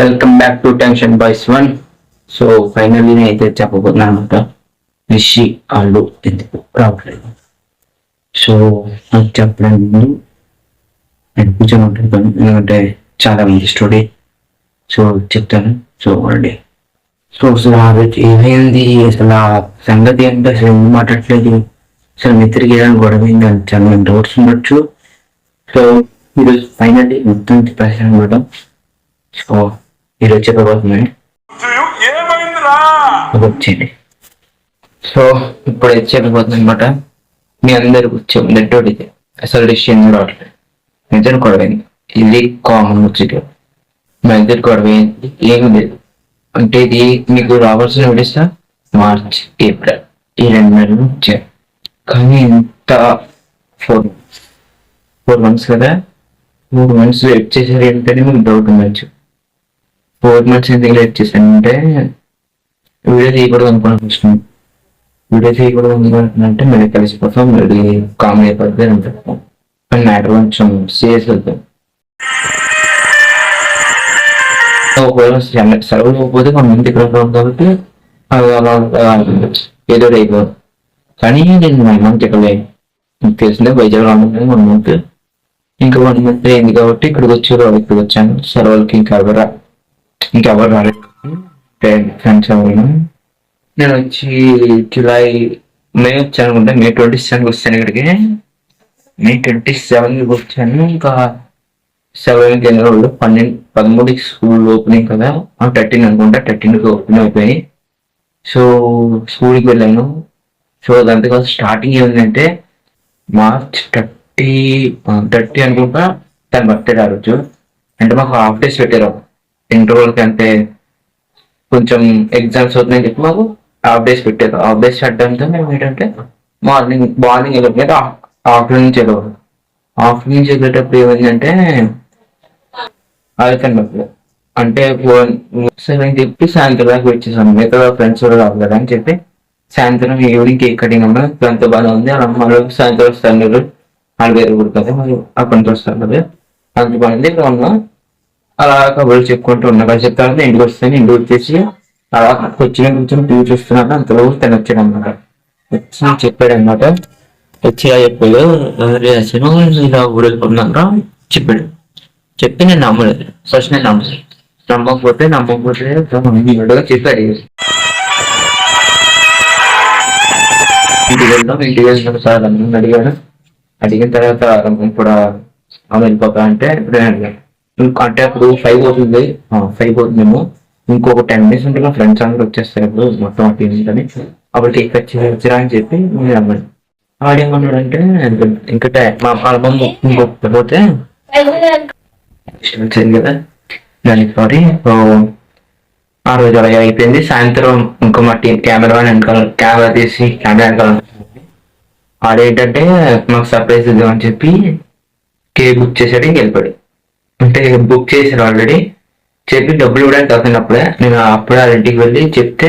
Welcome back to tension boys one so finally నేను అయితే చెప్పబోతున్నాను అనమాట రిషి వాళ్ళు ఎందుకు రావట్లేదు? సో నాకు చెప్పడం ముందు నేను కూర్చొని ఉంటాను ఎందుకంటే చాలా మంది స్టోరీ. సో చెప్తాను. So already. సో అసలు ఏమైంది? అసలు ఆ సంగతి ఏంటి? అసలు ఎందుకు మాట్లాడలేదు అసలు మిత్రికి ఏదైనా గొడవ అయింది అని చాలా మంది డౌట్స్ ఉండొచ్చు. సో ఈరోజు ఫైనల్లీ మొత్తం చెప్పేసాను అనమాట సో ఈరోజు వచ్చేయండి. సో ఇప్పుడు అయితే చెప్పబోతుంది అనమాట మీ అందరికి వచ్చే నెట్టోడి అసలు డిసిషన్ కూడా నిజం గొడవైంది ఇది కామన్ ముచ్చట. మా ఇద్దరు గొడవైంది ఏమి లేదు. అంటే ఇది మీకు రావాల్సిన విడిస్తా మార్చ్ ఏప్రిల్. ఈ రెండు నెలలు వచ్చాయి కానీ ఇంత ఫోర్ ఫోర్ మంత్స్ కదా? ఫోర్ మంత్స్ వెయిట్ చేశారు ఏంటనే మీకు డౌట్ ఉండొచ్చు ఫోర్ మంత్స్ ఎందుకు లేట్ చేశానంటే వీడియో తీయకూడదు అనుకున్నాను ఫస్ట్ వీడియో తీయకూడదు అనుకుంటున్నా అంటే మళ్ళీ కలిసిపోతాం మళ్ళీ కామెడీ అయిపోతుంది అంటాం కానీ మ్యాటర్ కొంచెం సీరియస్ వెళ్తాం ఒకవేళ సెలవు లేకపోతే కొంత మంది ఇంటికి ఉంటాం కాబట్టి అది అలా ఏదో అయిపోదు. కానీ నేను వన్ మంత్ ఇక్కడ తెలిసిందే వైజాగ్ ఉంటుంది వన్ మంత్ ఇంకా వన్ మంత్ అయింది కాబట్టి ఇక్కడికి వచ్చి ఇక్కడికి వచ్చాను. సెలవులకి ఇంకా ఎవరు ఇంకెవరు రాలేదు. ఫ్రెండ్స్ ఎవరు నేను వచ్చి జూలై మే వచ్చాను అనుకుంటా. మే ట్వంటీ సెవెన్కి వచ్చాను ఇక్కడికి. మే ట్వంటీ సెవెన్కి వచ్చాను. ఇంకా సెవెన్కి వెళ్ళిన పన్నెండు పదమూడుకి స్కూల్ ఓపెనింగ్ కదా. థర్టీన్ అనుకుంటా. థర్టీన్కి ఓపెన్ అయిపోయి సో స్కూల్కి వెళ్ళాను. సో దాంతో స్టార్టింగ్ ఏంటంటే మార్చ్ థర్టీ థర్టీ అనుకుంటా. తన బర్త్డే ఆ రోజు. అంటే మాకు హాఫ్ డేస్ పెట్టారు. ఇంటర్వల్కి అంటే కొంచెం ఎగ్జామ్స్ అవుతున్నాయని చెప్పి మాకు హాఫ్ డేస్ పెట్టారు. హాఫ్ డేస్ పెట్టడంతో మేము ఏంటంటే మార్నింగ్ మార్నింగ్ వెళ్ళకపోతే ఆఫ్టర్నూన్ నుంచి వెళ్ళారు ఆఫ్టర్నూన్ నుంచి వెళ్ళేటప్పుడు ఏమైందంటే అదకండి అంటే సరే అని చెప్పి సాయంత్రం దాకా వచ్చేసాను మిగతా ఫ్రెండ్స్ కూడా రావాలి అని చెప్పి సాయంత్రం ఈవినింగ్ కేక్ కటింగ్ అమ్మ అంత బాగా ఉంది. అలా మళ్ళీ సాయంత్రం వస్తారు మీరు వాళ్ళు వేరే ఊరు కదా మరి అక్కడి నుంచి వస్తారు కదా. అంత బాగుంది ఇక్కడ ఉన్నాం అలా కబుర్లు చెప్పుకుంటూ ఉన్నా కదా చెప్తాను ఇంటికి వస్తాను ఇంటికి వచ్చేసి అలా వచ్చిన కొంచెం టీవీ చూస్తున్నాను అంతలో తను వచ్చాడు అనమాట వచ్చి చెప్పాడు అనమాట వచ్చి చెప్పాడు "అరే అసలు ఇలా ఊరు వెళ్ళిపోతున్నారా చెప్పాడు. చెప్తే నేను నమ్మలేదు. ఫస్ట్ నేను నమ్మలేదు. నమ్మకపోతే నమ్మకపోతే వీడుగా చెప్పాడు. ఇంటికి వెళ్దాం ఇంటికి వెళ్ళిన సార్ అడిగాడు. అడిగిన తర్వాత ఇప్పుడు ఆమె వెళ్ళిపోతా అంటే ఇప్పుడు అడిగాను ఇంకో అంటే అప్పుడు ఫైవ్ అవుతుంది. ఫైవ్ అవుతుందేమో. ఇంకొక టెన్ మినిట్స్ ఉంటే మా ఫ్రెండ్స్ అందరూ వచ్చేస్తారు ఇప్పుడు మొత్తం ఆ టీం అని. అప్పుడు కేక్ వచ్చి వచ్చిరా అని చెప్పి నేను రమ్మని. ఆడేమన్నాడు అంటే ఇంకా మా ఆల్బమ్ ఇంకొకపోతే వచ్చింది కదా. దానికి సారీ ఆ రోజు అలా అయిపోయింది. సాయంత్రం ఇంకో మా టీం కెమెరా వెనకాల కెమెరా తీసి కెమెరా వెనకాల ఆడేంటంటే మాకు సర్ప్రైజ్ ఇద్దామని చెప్పి కేక్ బుక్ చేసాడు ఇంక వెళ్ళిపోయాడు. అంటే బుక్ చేశారు ఆల్రెడీ చెప్పి డబ్బులు ఇవ్వడానికి కాకున్నప్పుడే నేను అప్పుడే వాళ్ళ ఇంటికి వెళ్ళి చెప్తే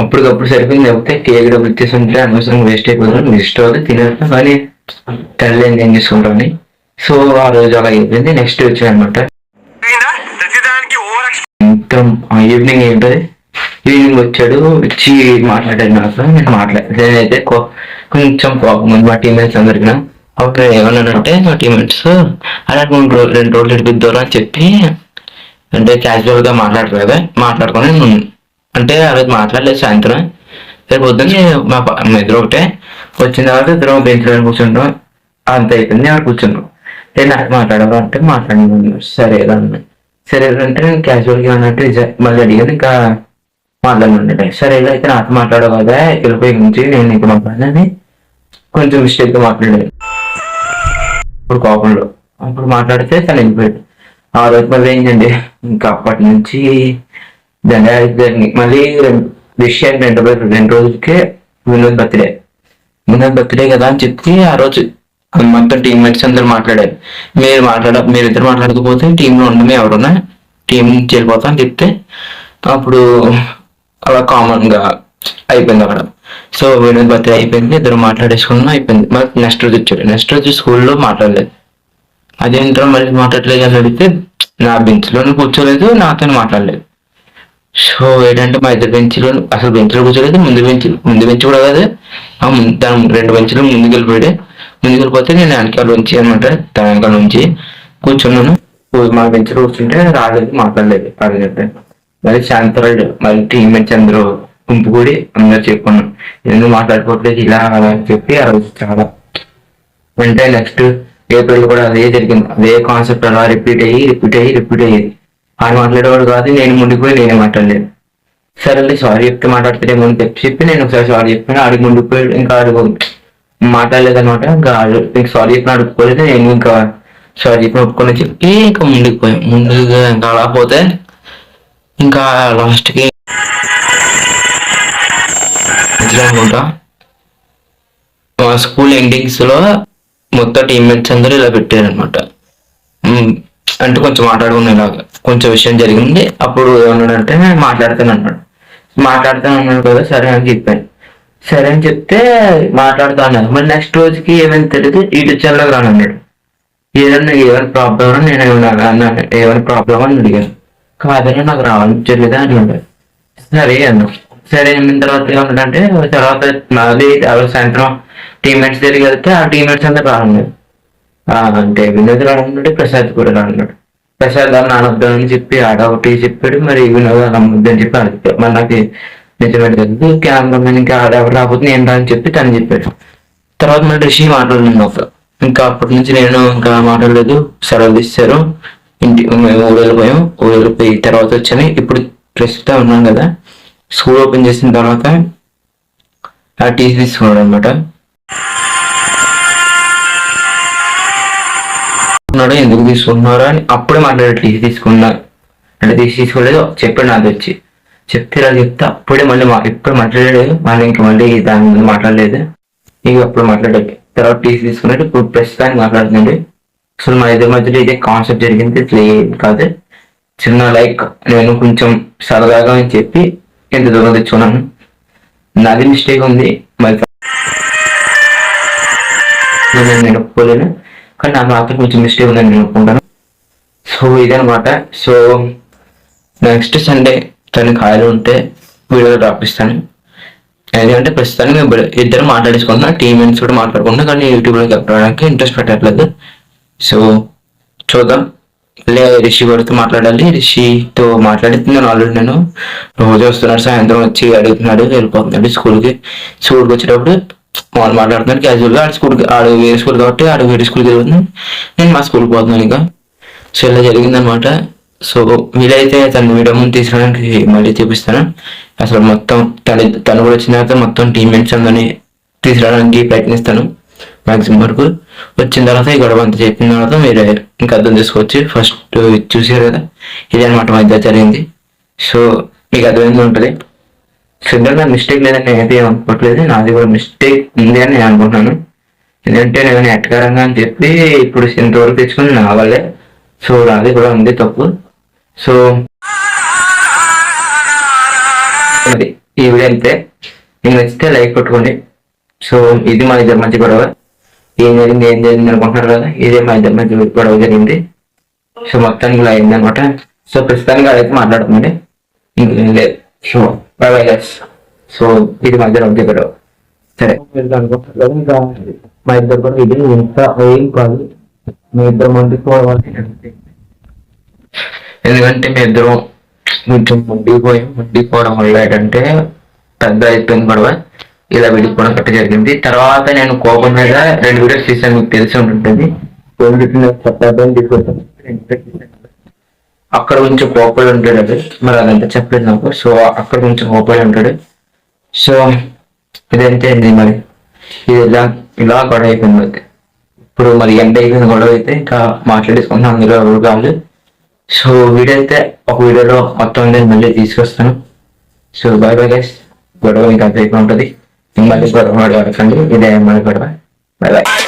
అప్పటికప్పుడు సరిపోయింది. లేకపోతే కేక్ డబ్బులు ఇచ్చేసి ఉంటే అనవసరం వేస్ట్ అయిపోతుంది నెక్స్ట్ రోజు తినేస్తాం కానీ తల్లి ఏం చేసుకుంటామని సో ఆ రోజు అలా అయిపోయింది. నెక్స్ట్ వచ్చాను అనమాట మొత్తం ఈవినింగ్ ఏంటది? ఈవినింగ్ వచ్చాడు. వచ్చి మాట్లాడాడు నాకు నేను నేనైతే కో- కొంచెం కోపం ఉంది మా టీమేట్స్ అందరికి. అప్పుడు ఏమన్నానంటే నా టీమేట్స్ అలా రెండు రోజులు రెండు రోజులు ఇడిపిద్దారు అని చెప్పి అంటే క్యాజువల్గా మాట్లాడరు కదా మాట్లాడుకొని అంటే ఆ రోజు మాట్లాడలేదు సాయంత్రం. రేపు పొద్దున్న మా ఇద్దరు ఒకటే. వచ్చిన తర్వాత ఇద్దరం బెంచ్లో కూర్చుంటాం. అంత అయిపోయింది అక్కడ కూర్చున్నాం నేను నాకు మాట్లాడాలి అంటే మాట్లాడి సరే అన్న సరే అంటే నేను క్యాజువల్గా అన్నట్టు మళ్ళీ అడిగాను ఇంకా మాట్లాడమంటే సరే ఇలా అయితే నాతో మాట్లాడవు కదా వెళ్ళిపోయి నుంచి నేను నీకు మాట్లాడాలని కొంచెం మిస్టేక్గా మాట్లాడాను ఇప్పుడు కోపంలో అప్పుడు మాట్లాడితే తను వెళ్ళిపోయాడు ఆ రోజు మళ్ళీ ఏంటండి ఇంకా అప్పటి నుంచి దండాలి జరిగింది మళ్ళీ విషయం రెండు రోజులు రెండు రోజులకే వినోద్ బర్త్డే. వినోద్ బర్త్డే కదా అని చెప్పి ఆ రోజు మొత్తం టీమ్మేట్స్ అందరు మాట్లాడారు. మీరు మాట్లాడ మీరు ఇద్దరు మాట్లాడకపోతే టీంలో ఉండమే ఎవరున్నా టీం నుంచి వెళ్ళిపోతా అని చెప్తే అప్పుడు అలా కామన్గా అయిపోయింది అక్కడ. సో వినోద్ బర్త్డే అయిపోయింది ఇద్దరు మాట్లాడేసుకున్నాం అయిపోయింది. మరి నెక్స్ట్ రోజు వచ్చాడు నెక్స్ట్ రోజు స్కూల్లో మాట్లాడలేదు. అదేంటో మళ్ళీ మాట్లాడలేదు అని అడిగితే నా బెంచ్లోనే కూర్చోలేదు నాతో మాట్లాడలేదు. సో ఏంటంటే మా ఇద్దరు బెంచ్లో అసలు బెంచ్లో కూర్చోలేదు ముందు బెంచ్ ముందు బెంచ్ కూడా కాదు. ఆ దాని రెండు బెంచ్లు ముందుకు వెళ్ళిపోయాడు. ముందుకు వెళ్ళిపోతే నేను వెనకాల నుంచి అనమాట తన వెనకాల నుంచి కూర్చున్నాను. మా బెంచ్లో కూర్చుంటే రాలేదు మాట్లాడలేదు అడిగితే మరి శాంతరాడు మరి టీమ్మేట్స్ అందరూ గుంపు కూడి అందరు చెప్పుకున్నాం. ఎందుకు మాట్లాడుకోవట్లేదు ఇలా అలా అని చెప్పి ఆ రోజు చాలా వెంటనే నెక్స్ట్ ఏప్రిల్ కూడా అదే జరిగింది. అదే కాన్సెప్ట్ అలా రిపీట్ అయ్యి రిపీట్ అయ్యి రిపీట్ అయ్యేది ఆయన మాట్లాడేవాడు కాదు నేను ముందుకుపోయి నేనే మాట్లాడలేదు. సరేలే సారీ చెప్తే మాట్లాడితే అని చెప్పి చెప్పి నేను ఒకసారి సారీ చెప్పాను ఆడికి ముందుకు ఇంకా అడుగు మాట్లాడలేదు అనమాట ఇంకా ఆడు ఇంకా సారీ చెప్పిన అడుక్కోలేదు నేను ఇంకా సారీ చెప్పిన ఒప్పుకొని చెప్పి ఇంకా ముందుకు పోయాం. ముందుగా ఇంకా అలా పోతే ఇంకా లాస్ట్కి అనుకుంటా. మా స్కూల్ ఎండింగ్స్లో మొత్తం టీమ్మేట్స్ అందరూ ఇలా పెట్టారనమాట అంటే కొంచెం మాట్లాడుకునేలాగా కొంచెం విషయం జరిగింది. అప్పుడు ఏమన్నాడంటే మాట్లాడతాను అన్నాడు. మాట్లాడతాను అన్నాడు కదా సరే అని చెప్పాను. సరే అని చెప్తే మాట్లాడుతా అన్నాడు. మరి నెక్స్ట్ రోజుకి ఏమైనా తెలియదు ఇటు రాను అన్నాడు. ఏదన్నా ఏమైనా ప్రాబ్లం అని నేను ఏమన్నా ఏమైనా ప్రాబ్లం అని అడిగాను. కాదని నాకు రావట్లేదా అని అన్నాడు. సరే అన్నా సరే అయిన తర్వాత ఏమంటే తర్వాత మళ్ళీ సాయంత్రం టీమ్మేట్స్ దగ్గరికి వెళ్తే ఆ టీమ్మేట్స్ అంతా రానున్నారు అంటే వినోద్ రానున్నాడు ప్రసాద్ కూడా రానున్నాడు. ప్రసాద్ గారు నానొద్దాం అని చెప్పి ఆడ ఒకటి చెప్పాడు మరి వినోద్ నమ్మొద్దు అని చెప్పి అది మరి నాకు నిజమే తెలియదు కెమెరామెన్ ఇంకా ఆడెవరు రాకపోతే నేను రా అని చెప్పి తను చెప్పాడు. తర్వాత మళ్ళీ రిషి మాట్లాడలేదు ఒక ఇంకా అప్పటి నుంచి నేను ఇంకా మాట్లాడలేదు. సెలవు తీస్తారు ఇంటి మేము ఊరు వెళ్ళిపోయాం. ఊరు పోయి తర్వాత వచ్చాను. ఇప్పుడు ప్రస్తుతం ఉన్నాం కదా. స్కూల్ ఓపెన్ చేసిన తర్వాత ఆ టీసీ తీసుకున్నాడు అనమాట ఎందుకు తీసుకుంటున్నారా అని అప్పుడే మాట్లాడే టీసీ తీసుకున్నా. అంటే తీసి తీసుకోలేదు చెప్పాడు నాది వచ్చి. చెప్తే ఇలా చెప్తే అప్పుడే మళ్ళీ మా ఎప్పుడు మాట్లాడలేదు మళ్ళీ ఇంకా మళ్ళీ దాని ముందు మాట్లాడలేదు. ఇక అప్పుడు మాట్లాడే తర్వాత టీసీ తీసుకున్నట్టు ఇప్పుడు ప్రస్తుతానికి మాట్లాడుతుంది అసలు మా ఇద్దరి మధ్యలో ఇదే కాన్సెప్ట్ జరిగింది ఇట్లా ఏం కాదు. చిన్న లైక్ నేను కొంచెం సరదాగా అని చెప్పి ఎంత దూరం తెచ్చుకున్నాను నాది మిస్టేక్ ఉంది. మరి నేను ఒప్పుకోలేను. కానీ నా మాత్రం కొంచెం మిస్టేక్ ఉందని నేను ఒప్పుకుంటాను. సో ఇదనమాట సో నెక్స్ట్ సండే తను ఖాళీ ఉంటే వీడియో రాపిస్తాను ఎందుకంటే ప్రస్తుతానికి మేము ఇద్దరు మాట్లాడేసుకుంటున్నా. టీమేట్స్ కూడా మాట్లాడుకుంటున్నా. కానీ యూట్యూబ్లోకి ఎక్కడానికి ఇంట్రెస్ట్ పెట్టట్లేదు. సో చూద్దాం. లే రిషి గారితో మాట్లాడాలి. రిషితో మాట్లాడుతున్నాను ఆల్రెడీ నేను. రోజు వస్తున్నాడు సాయంత్రం వచ్చి అడుగుతున్నాడు వెళ్ళిపోతున్నాడు స్కూల్కి. స్కూల్కి వచ్చేటప్పుడు వాళ్ళు మాట్లాడుతున్నాడు క్యాజువల్గా ఆడు స్కూల్కి ఆడు వేరే స్కూల్ కాబట్టి ఆడు వేరే స్కూల్కి వెళ్తున్నాను నేను మా స్కూల్కి పోతున్నాను ఇంకా. సో ఇలా జరిగిందనమాట సో వీలైతే తను వీడియో ముందు తీసుకురావడానికి మళ్ళీ చూపిస్తాను. అసలు మొత్తం తన తను కూడా వచ్చిన తర్వాత మొత్తం టీమ్మేట్స్ అందరినీ తీసుకురావడానికి ప్రయత్నిస్తాను. మ్యాక్సిమం వరకు వచ్చిన తర్వాత ఈ గొడవ అంతా చెప్పిన తర్వాత మీరు ఇంకా అర్థం చేసుకోవచ్చు. ఫస్ట్ చూసారు కదా ఇదే అనమాట మధ్య జరిగింది. సో మీకు అర్థమైంది ఉంటుంది. సిద్ధంగా నా మిస్టేక్ లేదని నేనైతే అనుకోవట్లేదు. నాది కూడా మిస్టేక్ ఉంది అని నేను అనుకుంటున్నాను. ఎందుకంటే నేను ఎట్టకారంగా అని చెప్పి ఇప్పుడు ఇంతవరకు తెచ్చుకుని నా వల్లే. సో నాది కూడా ఉంది తప్పు. సో అది ఈ వీడియో అంతే. మీకు నచ్చితే లైక్ కొట్టుకోండి. సో ఇది మా ఇద్దరు మంచి గొడవ. ఏం జరిగింది ఏం జరిగింది అనుకుంటున్నారు కదా ఇదే మా ఇద్దరి మధ్య గొడవ జరిగింది. సో మొత్తానికి ఇలా అయింది అనమాట సో ప్రస్తుతానికి అదైతే మాట్లాడుతుంది ఇంకేం లేదు. So bye bye guys so ఇది మా ఇద్దరి మధ్య గొడవ. సరే. మీరు కదా ఇంకా మా ఇద్దరు కూడా ఇది ఇంత ఏం కాదు మీ ఇద్దరు మందికి ఎందుకంటే మీ ఇద్దరం కొంచెం ముండిపోయి ముండిపోవడం వల్ల ఏంటంటే పెద్ద అయిపోయింది గొడవ. ఇలా విడిపోవడం కట్ట జరిగింది. తర్వాత నేను కోపం మీద రెండు వీడియోస్ తీసాను మీకు తెలిసి ఉంటుంది. అక్కడ కొంచెం కోపలు ఉంటాడు అది. మరి అదంతా చెప్పలేదు నాకు. సో అక్కడ కొంచెం కోపలు ఉంటాడు. సో ఇదంతే అండి మరి? ఇది ఇలా ఇలా గొడవ అయిపోయింది. ఇప్పుడు మరి ఎండ అయిపోయింది గొడవ అయితే ఇంకా మాట్లాడేసుకుంటాం అందులో ఎవరు కాదు సో వీడియో అయితే ఒక వీడియోలో మొత్తం నేను మళ్ళీ తీసుకొస్తాను. సో బాయ్ బాయ్ గైస్ గొడవ ఇంకా అంత ఉంటుంది. మళ్ళీ గొడవ ఆడకండి ఇదే మళ్ళీ గొడవ. Bye bye